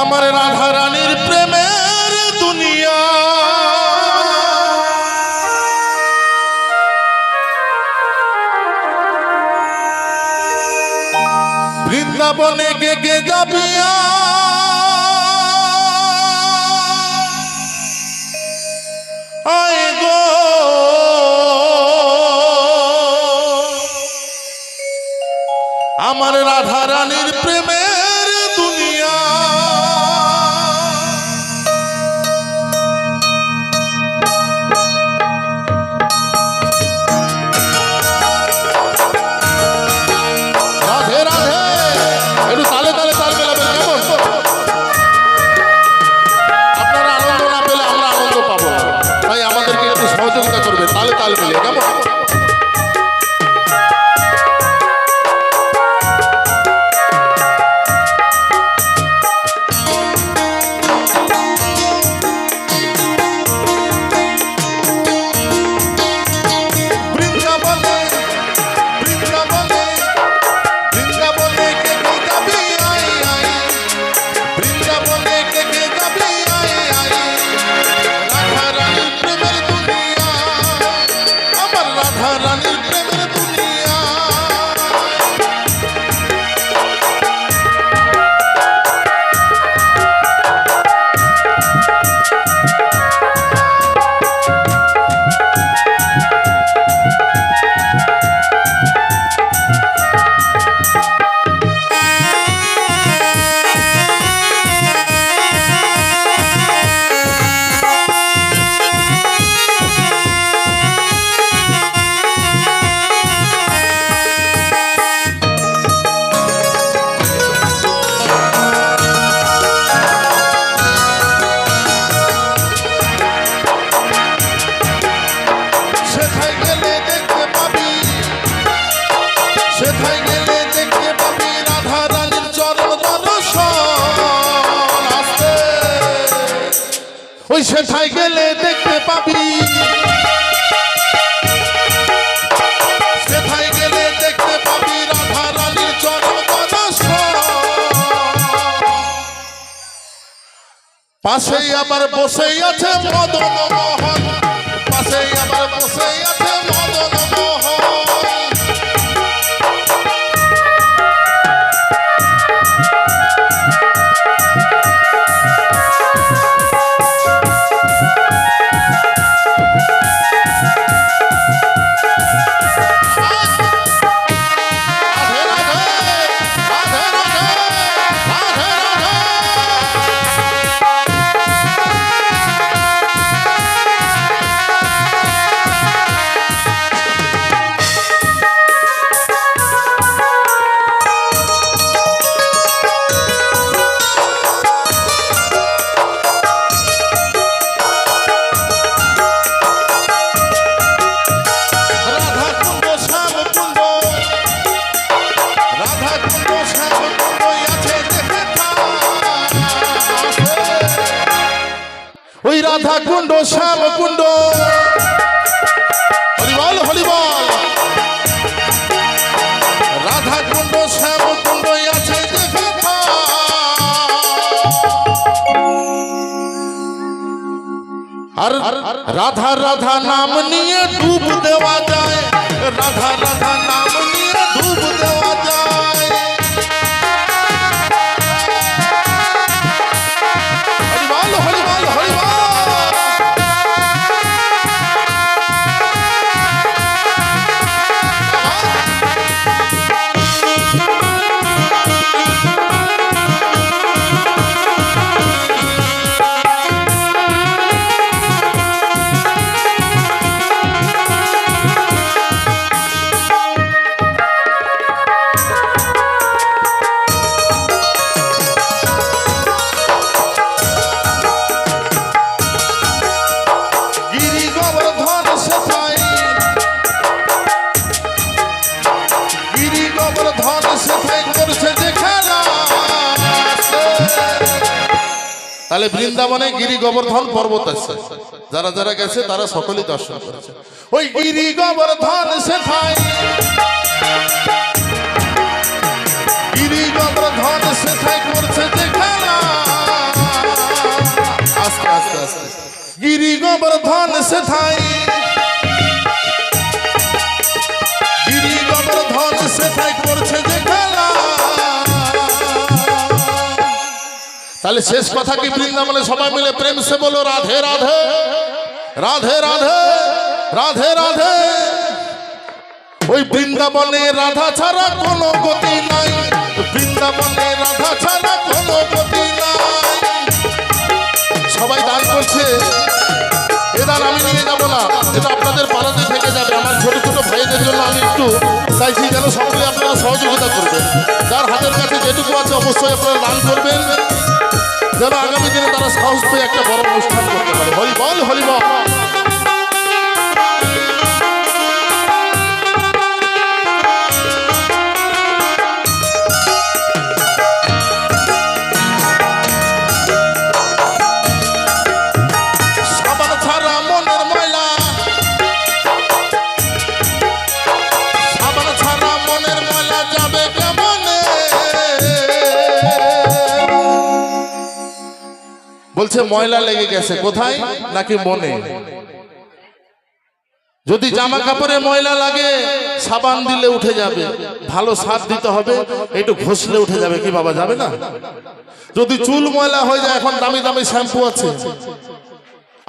আমার রাধা রানীর প্রেমের দুনিয়া। বৃন্দাবনে গে গে যাবিয়া Oh, oh, oh. পাশেই আমার বসেই আছে মদন মোহন। পাশেই আমার বসেই আছে ওই রাধা কুণ্ড, শ্যাম কুণ্ড। হরিবল হরিবল। রাধা কুণ্ড, শ্যাম কুণ্ড আছে। আর রাধা রাধা নাম নিয়ে ডুব দেওয়া যায়। রাধা রাধা নাম নিয়ে ডুব দেওয়া যায়। তাহলে বৃন্দাবনে গিরি গোবর্ধন পর্বত আছে। যারা যারা গেছে, তারা সকলেই দর্শন করেছে। ওই গিরি গোবর্ধন গিরি গোবর্ধন সেথায় গিরি গোবর্ধন সেথায়। তাহলে শেষ কথা কি বৃন্দাবনে সবাই মিলে প্রেম সে বলো, রাধে রাধে। রাধে রাধে রাধে রাধে। ওই বৃন্দাবনে রাধা ছাড়া কোনো গতি নাই। বৃন্দাবনে রাধা ছাড়া কোনো গতি নাই। সবাই দান করছে। এ দান আমি নিয়ে যাব না। এটা আপনাদের পাড়াতে থেকে যাবে। আমার ছোট ছোট ভাইদের জন্য আমি একটু চাইছি যেন সকলে আপনারা সহযোগিতা করবেন। যার হাতের কাছে যেটুকু আছে অবশ্যই আপনারা দান করবেন। যেন আগামী দিনে তারা সাহস পেয়ে একটা বড় অনুষ্ঠান করতে পারে। হরি বল বলছে, ময়লা লেগে গেছে। কোথায়? নাকি মনে যদি জামা কাপড়ে ময়লা লাগে, সাবান দিলে উঠে যাবে। ভালো সার দিতে হবে, একটু ঘষলে উঠে যাবে। কি বাবা, যাবে না? যদি চুল ময়লা হয়ে যায়, এখন দামি দামি শ্যাম্পু আছে।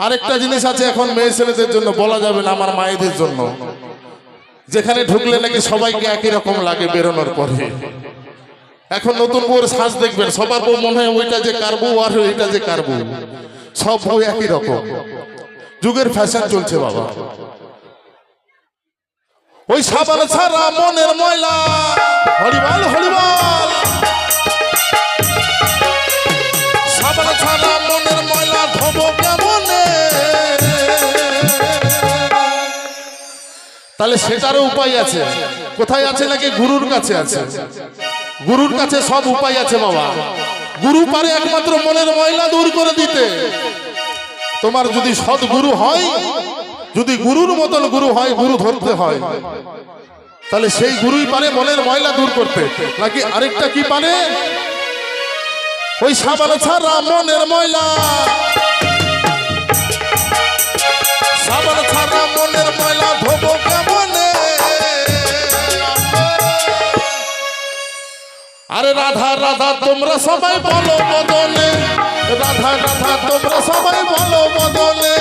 আরেকটা জিনিস আছে এখন মেয়ে ছেলেদের জন্য, বলা যাবে না আমার মায়েদের জন্য। যেখানে ঢুকলে নাকি সবাইকে একই রকম লাগে বেরোনোর পরে। এখন নতুন বউর সাজ দেখবেন, সবার বউ মনে হয় ওইটা যে কারবো আর ওইটা যে কারবো। সব বউ একই রকম। যুগের ফ্যাশন চলছে বাবা। ওই সাবান ছাড়া মনের ময়লা। হরিবল হরিবল। ময়লা তাহলে সেটারও উপায় আছে। কোথায় আছে নাকি? গুরুর কাছে আছে। গুরুর কাছে সব উপায় আছে বাবা। গুরু পারে একমাত্র মনের ময়লা দূর করে দিতে। তোমার যদি সৎ গুরু হয়, যদি গুরুর মতন গুরু হয়, গুরু ধরতে হয়। তাহলে সেই গুরুই পারে মনের ময়লা দূর করতে। নাকি আরেকটা কি পারে? ওই সাবান ছাড়া মনের ময়লা। সাবান ছাড়া মনের ময়লা। আরে রাধা রাধা তোমরা সবাই বলো বদলে রাধা রাধা তোমরা সবাই বলো বদলে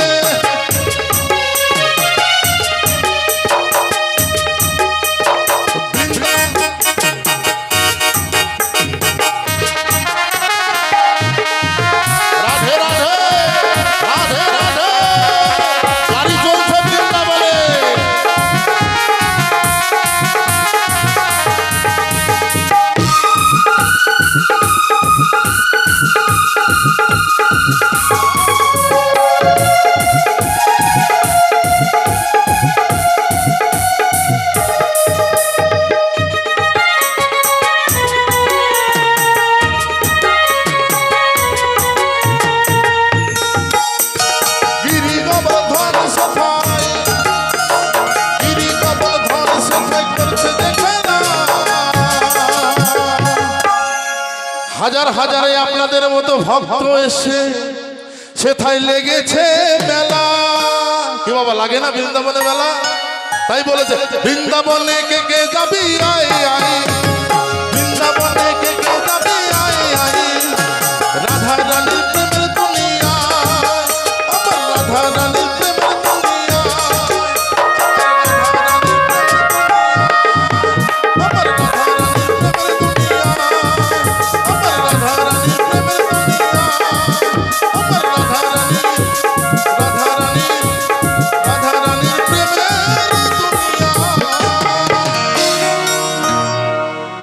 হাজার হাজারে আপনাদের মতো ভক্ত এসে সেথায় লেগেছে মেলা। কি বাবা, লাগে না বৃন্দাবনে মেলা? তাই বলেছে, বৃন্দাবনে কে কে যাবি আয় আয়